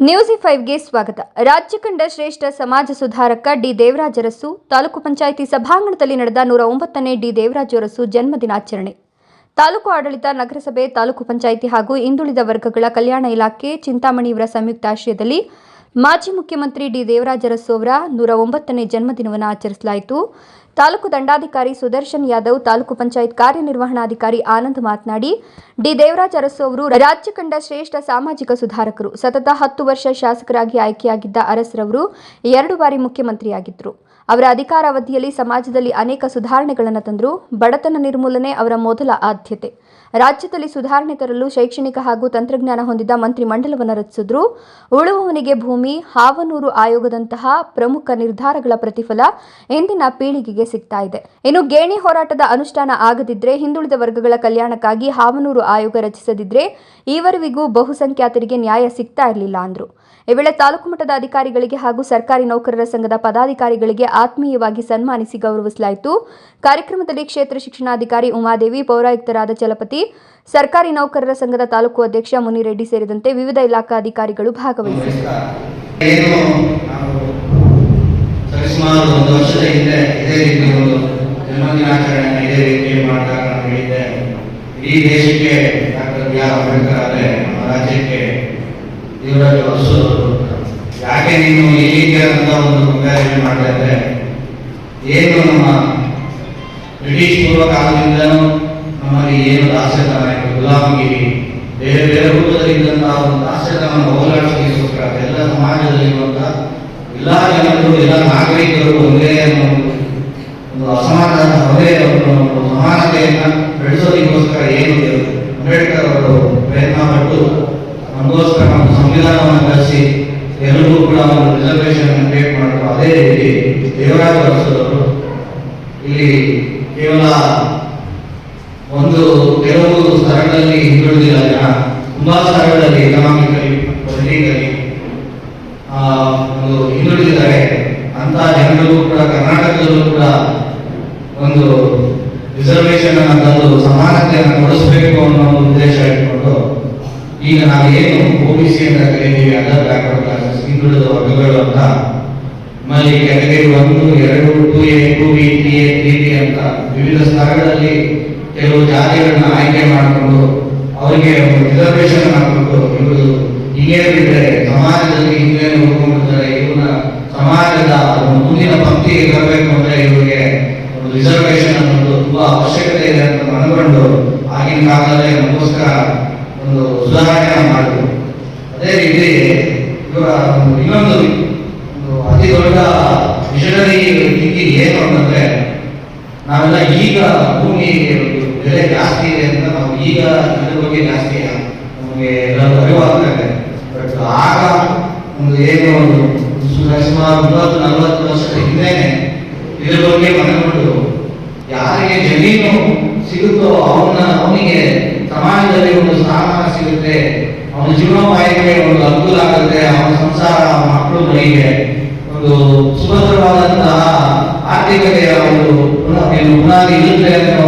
News ಫೈವ್ಗೆ ಸ್ವಾಗತ. ರಾಜ್ಯ ಕಂಡ ಶ್ರೇಷ್ಠ ಸಮಾಜ ಸುಧಾರಕ ಡಿ ದೇವರಾಜರಸು, ತಾಲೂಕು ಪಂಚಾಯಿತಿ ಸಭಾಂಗಣದಲ್ಲಿ ನಡೆದ ನೂರ ಒಂಬತ್ತನೇ ಡಿ ದೇವರಾಜರಸು ಜನ್ಮ ದಿನಾಚರಣೆ. ತಾಲೂಕು ಆಡಳಿತ, ನಗರಸಭೆ, ತಾಲೂಕು ಪಂಚಾಯಿತಿ ಹಾಗೂ ಹಿಂದುಳಿದ ವರ್ಗಗಳ ಕಲ್ಯಾಣ ಇಲಾಖೆ ಚಿಂತಾಮಣಿ ಇವರ ಸಂಯುಕ್ತಾಶ್ರಯದಲ್ಲಿ ಮಾಜಿ ಮುಖ್ಯಮಂತ್ರಿ ಡಿ ದೇವರಾಜ ಅರಸು ಅವರ ನೂರ ಒಂಬತ್ತನೇ ಜನ್ಮದಿನವನ್ನು ಆಚರಿಸಲಾಯಿತು. ತಾಲೂಕು ದಂಡಾಧಿಕಾರಿ ಸುದರ್ಶನ್ ಯಾದವ್, ತಾಲೂಕು ಪಂಚಾಯತ್ ಕಾರ್ಯನಿರ್ವಹಣಾಧಿಕಾರಿ ಆನಂದ್ ಮಾತನಾಡಿ, ಡಿ ದೇವರಾಜ ಅರಸು ಅವರು ರಾಜ್ಯ ಕಂಡ ಶ್ರೇಷ್ಠ ಸಾಮಾಜಿಕ ಸುಧಾರಕರು. ಸತತ ಹತ್ತು ವರ್ಷ ಶಾಸಕರಾಗಿ ಆಯ್ಕೆಯಾಗಿದ್ದ ಅರಸರವರು ಎರಡು ಬಾರಿ ಮುಖ್ಯಮಂತ್ರಿಯಾಗಿದ್ದರು. ಅವರ ಅಧಿಕಾರಾವಧಿಯಲ್ಲಿ ಸಮಾಜದಲ್ಲಿ ಅನೇಕ ಸುಧಾರಣೆಗಳನ್ನು ತಂದರು. ಬಡತನ ನಿರ್ಮೂಲನೆ ಅವರ ಮೊದಲ ಆದ್ಯತೆ. ರಾಜ್ಯದಲ್ಲಿ ಸುಧಾರಣೆ ತರಲು ಶೈಕ್ಷಣಿಕ ಹಾಗೂ ತಂತ್ರಜ್ಞಾನ ಹೊಂದಿದ ಮಂತ್ರಿಮಂಡಲವನ್ನು ರಚಿಸಿದ್ರು. ಉಳುವವನಿಗೆ ಭೂಮಿ, ಹಾವನೂರು ಆಯೋಗದಂತಹ ಪ್ರಮುಖ ನಿರ್ಧಾರಗಳ ಪ್ರತಿಫಲ ಇಂದಿನ ಪೀಳಿಗೆಗೆ ಸಿಗ್ತಾ ಇದೆ. ಇನ್ನು ಗೇಣಿ ಹೋರಾಟದ ಅನುಷ್ಠಾನ ಆಗದಿದ್ರೆ, ಹಿಂದುಳಿದ ವರ್ಗಗಳ ಕಲ್ಯಾಣಕ್ಕಾಗಿ ಹಾವನೂರು ಆಯೋಗ ರಚಿಸದಿದ್ರೆ ಈವರೆವಿಗೂ ಬಹುಸಂಖ್ಯಾತರಿಗೆ ನ್ಯಾಯ ಸಿಗ್ತಾ ಇರಲಿಲ್ಲ ಅಂದ್ರು. ಈ ವೇಳೆ ತಾಲೂಕು ಮಟ್ಟದ ಅಧಿಕಾರಿಗಳಿಗೆ ಹಾಗೂ ಸರ್ಕಾರಿ ನೌಕರರ ಸಂಘದ ಪದಾಧಿಕಾರಿಗಳಿಗೆ ಆತ್ಮೀಯವಾಗಿ ಸನ್ಮಾನಿಸಿ ಗೌರವಿಸಲಾಯಿತು. ಕಾರ್ಯಕ್ರಮದಲ್ಲಿ ಕ್ಷೇತ್ರ ಶಿಕ್ಷಣಾಧಿಕಾರಿ ಉಮಾದೇವಿ, ಪೌರಾಯುಕ್ತರಾದ ಚಲಪತಿ, ಸರ್ಕಾರಿ ನೌಕರರ ಸಂಘದ ತಾಲೂಕು ಅಧ್ಯಕ್ಷ ಮುನಿರೆಡ್ಡಿ ಸೇರಿದಂತೆ ವಿವಿಧ ಇಲಾಖಾ ಅಧಿಕಾರಿಗಳು ಭಾಗವಹಿಸಿದ್ದರು ಯಾಕೆ ನೀನು ಹೀಗೆ ಅಂತ ಒಂದು ಕಂಪ್ಯಾರಿಸನ್ ಮಾಡಿದ್ರೆ ಏನು ನಮ್ಮ ಬ್ರಿಟಿಷ್ ಪೂರ್ವ ಕಾಲದಿಂದ ನಮ್ಮಲ್ಲಿ ಏನು ದಾಸ್ಯತನ ಇತ್ತು ಗುಲಾಮಗಿರಿ. ಬೇರೆ ಬೇರೆ ರೂಪದಲ್ಲಿದ್ದಂತಹ ಒಂದು ದಾಸ್ಯತನವನ್ನು ಹೋಗಲಾಡಿಸಲಿಕ್ಕೋಸ್ಕರ ಎಲ್ಲ ಸಮಾಜದಲ್ಲಿರುವಂತಹ ಎಲ್ಲ ಜನರು, ಎಲ್ಲ ನಾಗರಿಕರು ಒಂದೇ ಒಂದು ಅಸಮಾಧಾನ ಒಂದೇ ಒಂದು ಸಮಾನತೆಯನ್ನ ಬೆಳೆಸೋದಕ್ಕೋಸ್ಕರ ಏನು ಅಂಬೇಡ್ಕರ್ ಅವರು ಪ್ರಯತ್ನ ಪಟ್ಟು ನಮಗೋಸ್ಕರ ನಮ್ಮ ಸಂವಿಧಾನವನ್ನು ರಚಿಸಿ ಒಂದು ರಿಸರ್ವೇಶನ್ ಕ್ರಿಯೇಟ್ ಮಾಡಿದ್ರು ಅದೇ ರೀತಿ ದೇವರಾಜ ಅರಸರವರು ಇಲ್ಲಿ ಕೇವಲ ಒಂದು ಕೆಲವು ಸ್ಥಳಗಳಲ್ಲಿ ಹಿಂದುಳಿದಿಲ್ಲ ಜನ, ತುಂಬಾ ಸ್ಥಳಗಳಲ್ಲಿ ಎಕನಾಮಿಕಲಿ ಪೊಲಿಟಿಕಲಿ ಒಂದು ಹಿಂದುಳಿದಿದ್ದಾರೆ. ಅಂತ ಜನರಿಗೂ ಕೂಡ, ಕರ್ನಾಟಕದಲ್ಲೂ ಕೂಡ ಒಂದು ರಿಸರ್ವೇಶನ್ ಅನ್ನೋದು ಸಮಾನತೆಯನ್ನು ಕೊಡಿಸಬೇಕು ಅನ್ನೋ ಒಂದು ಉದ್ದೇಶ ಇಟ್ಕೊಂಡು ಈಗ ನಾವು ಏನು ಒ ಬಿ ಸಿ ಅಂತ ಕರಿತೀವಿ ಅದರ್ ಬ್ಯಾಕ್ವರ್ಡ್ ಹಿಂದುಳಿದ ವರ್ಗಗಳು ಅಂತ ನಮ್ಮಲ್ಲಿ ಕ್ಯಾಟಗರಿ ಒಂದು, ಎರಡು two A two B three A three B ಅಂತ ವಿವಿಧ ಸ್ಥಳಗಳಲ್ಲಿ ಕೆಲವು ಜಾತಿಗಳನ್ನ ಆಯ್ಕೆ ಮಾಡಿಕೊಂಡು ಅವರಿಗೆ ರಿಸರ್ವೇಶನ್ ಮಾಡಿಕೊಂಡು ಇವರು ಹೀಗೆ ಬಿಟ್ಟರೆ ಸಮಾಜದಲ್ಲಿ ಹಿಂದೆ ಉಳ್ಕೊಂಡಿದ್ದಾರೆ ಇವನ್ನ ಸಮಾಜದ ಮುಂದಿನ ಪಂಕ್ತಿ ಬರಬೇಕು ಅಂದ್ರೆ ಇವರಿಗೆ ಒಂದು ರಿಸರ್ವೇಶನ್ ಅನ್ನೋದು ತುಂಬಾ ಅವಶ್ಯಕತೆ ಇದೆ ಅಂತ ಮನಗೊಂಡು ಆಗಿನ ಕಾಲದಲ್ಲಿ ನಮಗೋಸ್ಕರ ಒಂದು ಸುಧಾರಣೆ ಮಾಡಿದ್ರು. ಅದೇ ರೀತಿ ಇವರ ಇನ್ನೊಂದು ಒಂದು ಅತಿ ದೊಡ್ಡ ವಿಷನರಿ ಥಿಂಕಿಂಗ್ ಏನು ಅಂತಂದ್ರೆ ನಾವೆಲ್ಲ ಈಗ ಭೂಮಿ ಬೆಲೆ ಜಾಸ್ತಿ ಇದೆ ಅಂತ ನಾವು ಈಗ ಇದ್ರ ಬಗ್ಗೆ ಜಾಸ್ತಿ ನಮಗೆ ಎಲ್ಲರೂ ಅರಿವಾಗ್ತಾ ಬಟ್ ಆಗ ಒಂದು ಏನು ಒಂದು ಸುಮಾರು ಮೂವತ್ತು, ನಲವತ್ತು ವರ್ಷದ ಹಿಂದೆನೆ ಇದ್ರ ಬಗ್ಗೆ ಮನಗೊಂಡು ಯಾರಿಗೆ ಜಮೀನು ಸಿಗುತ್ತೋ ಅವನ ಅವನಿಗೆ ಸಮಾಜದಲ್ಲಿ ಒಂದು ಸ್ಥಾನ ಸಿಗುತ್ತೆ, ಅವನ ಜೀವನೋಪಾಯಕ್ಕೆ ಒಂದು ಒಂದು ಪುನಃ- ಏನು ಬುನಾದಿ ಇರುತ್ತೆ ಅಂತ ಒಂದು ಮನಗಳು